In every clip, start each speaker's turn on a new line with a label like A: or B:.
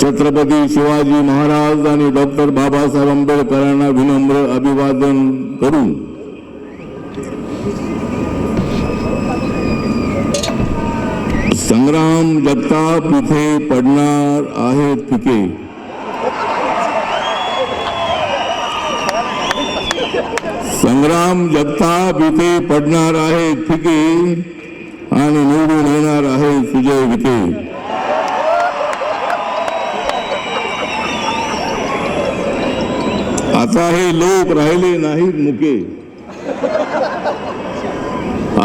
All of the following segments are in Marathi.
A: छत्रपती शिवाजी महाराज आणि डॉक्टर बाबासाहेब आंबेडकरांना विनम्र अभिवादन करून संग्राम जगताप इथे पडणार आहेत पिके. संग्राम जगताप इथे पडणार आहेत पिके आणि निवडून येणार आहे सुजय विखे. आता हे लोक राहिले नाहीत मुके.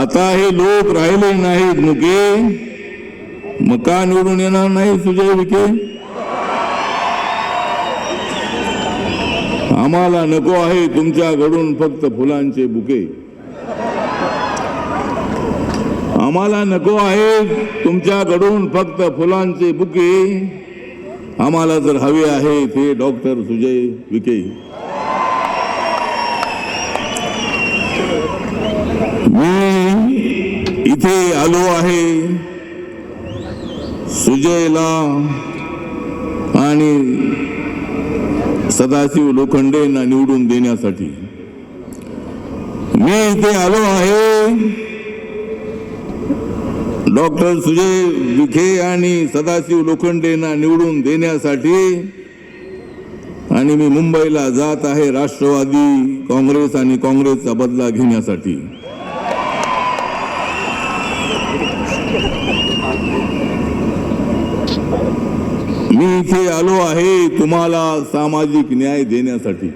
A: आता हे लोक राहिले नाहीत मुके. मका निवडून येणार नाही सुजय विके आम्हाला नको आहे तुमच्याकडून फक्त फुलांचे बुके. आम्हाला नको आहे तुमच्याकडून फक्त फुलांचे बुके. आम्हाला जर हवे आहे ते डॉक्टर सुजय विखे मी इथे आलो आहे. सुजयला आणि सदाशिव लोखंडेंना निवडून देण्यासाठी. मी इथे आलो आहे. डॉक्टर सुजय विखे आणि सदाशिव लोखंडेंना निवडून देण्यासाठी आणि मी मुंबईला जात आहे राष्ट्रवादी काँग्रेस आणि काँग्रेसचा बदला घेण्यासाठी. मी इथे आलो आहे तुम्हाला सामाजिक न्याय देण्यासाठी.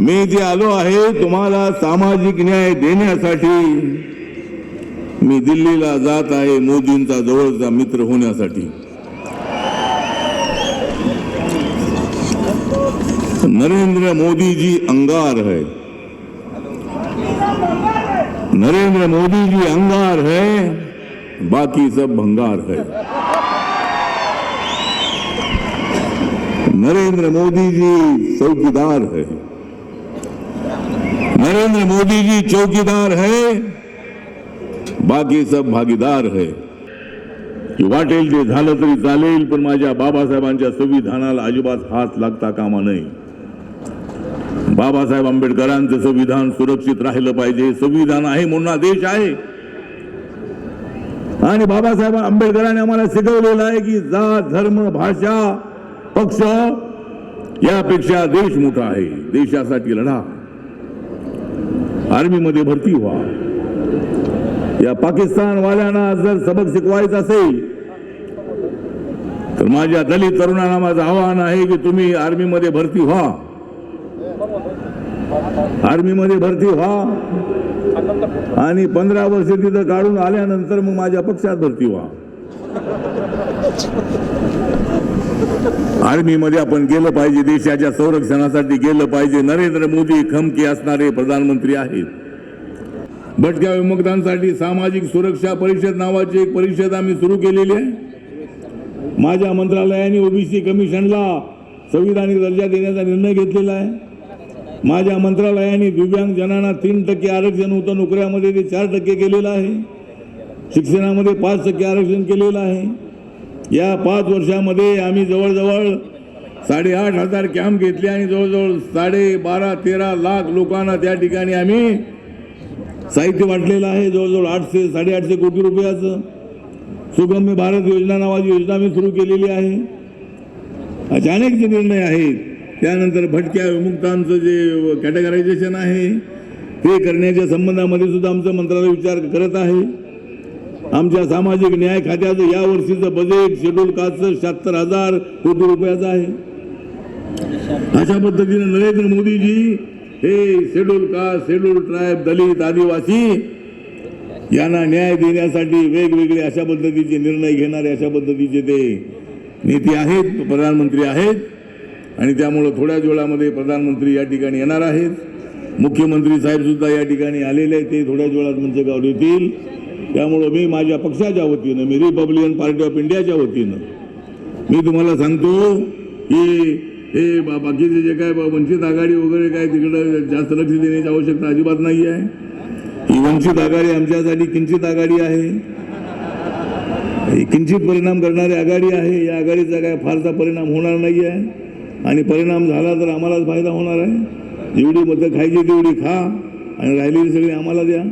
A: मी इथे आलो आहे तुम्हाला सामाजिक न्याय देण्यासाठी. मी दिल्लीला जात आहे मोदींचा जवळचा मित्र होण्यासाठी. नरेंद्र मोदी जी अंगार है. नरेंद्र मोदी जी अंगार है बाकी सब भंगार है. नरेंद्र मोदी जी चौकीदार है। नरेंद्र मोदी जी चौकीदार है बाकी सब भागीदार है। की वाटेल ते झालं तरी चालेल पण माझ्या बाबासाहेबांच्या संविधानाला अजिबात हात लागता कामा नये। बाबासाहेब आंबेडकरांचं संविधान सुरक्षित राहिलं पाहिजे संविधान आहे म्हणून देश आहे। आणि बाबासाहेब आंबेडकरांनी आम्हाला शिकवलेलं आहे की जात धर्म भाषा पक्ष यापेक्षा देश मोठा आहे. देशासाठी लढा. आर्मीमध्ये भरती व्हा. या पाकिस्तानवाल्यांना जर सबक शिकवायचं असेल तर माझ्या दलित तरुणांना माझं आव्हान आहे की तुम्ही आर्मीमध्ये भरती व्हा. आर्मीमध्ये भरती व्हा. आणि पंधरा वर्ष तिथं काढून आल्यानंतर मग माझ्या पक्षात भरती व्हा. आर्मीमध्ये आपण गेलं पाहिजे देशाच्या संरक्षणासाठी गेलं पाहिजे. नरेंद्र मोदी खमकी असणारे प्रधानमंत्री आहेत. भटक्या विमुक्तांसाठी सामाजिक सुरक्षा परिषद नावाची एक परिषद आम्ही सुरू केलेली आहे. माझ्या मंत्रालयाने ओबीसी कमिशनला संविधानिक दर्जा देण्याचा निर्णय घेतलेला आहे. माझ्या मंत्रालयाने दिव्यांग जनांना तीन टक्के आरक्षण होतं नोकऱ्यामध्ये ते चार टक्के केलेलं आहे. शिक्षणामध्ये पाच टक्के आरक्षण केलेलं आहे. या पाच वर्षामध्ये आम्ही जवळजवळ साडेआठ हजार कॅम्प घेतले आणि जवळजवळ साडे बारा तेरा लाख लोकांना त्या ठिकाणी आम्ही साहित्य वाटलेलं आहे. जवळजवळ आठशे साडेआठशे कोटी रुपयाचं सुगम्य भारत योजना नावाची योजना आम्ही सुरू केलेली आहे. असे अनेक जे निर्णय आहेत त्यानंतर भटक्या विमुक्तांचं जे कॅटेगरायझेशन आहे ते करण्याच्या संबंधामध्ये सुद्धा आमचं मंत्रालय विचार करत आहे. आमच्या सामाजिक न्याय खात्याचं या वर्षीचं बजेट शेड्यूल कास्टचं शहात्तर हजार कोटी रुपयाचं आहे. अशा पद्धतीने नरेंद्र मोदीजी हे schedule caste schedule tribe Dalit Adivasi यांना न्याय देण्यासाठी वेगवेगळे अशा पद्धतीचे निर्णय घेणारे अशा पद्धतीचे ते नेते आहेत प्रधानमंत्री आहेत आणि त्यामुळं थोड्याच वेळामध्ये प्रधानमंत्री या ठिकाणी येणार आहेत. मुख्यमंत्री साहेबसुद्धा या ठिकाणी आलेले आहेत ते थोड्याच वेळात मंचगावर येतील. त्यामुळं मी माझ्या पक्षाच्या वतीनं मी रिपब्लिकन पार्टी ऑफ इंडियाच्या वतीनं मी तुम्हाला सांगतो की हे बा- बाकीचे जे काय बा- वंचित आघाडी वगैरे काय तिकडं जास्त लक्ष देण्याची आवश्यकता अजिबात नाही आहे. ही वंचित आघाडी आमच्यासाठी किंचित आघाडी आहे. किंचित परिणाम करणारी आघाडी आहे. या आघाडीचा काय फारसा परिणाम होणार नाही आहे आणि परिणाम झाला तर आम्हालाच फायदा होणार आहे. जेवढी मतं खायची तेवढी खा आणि राहिलेली सगळी आम्हाला द्या.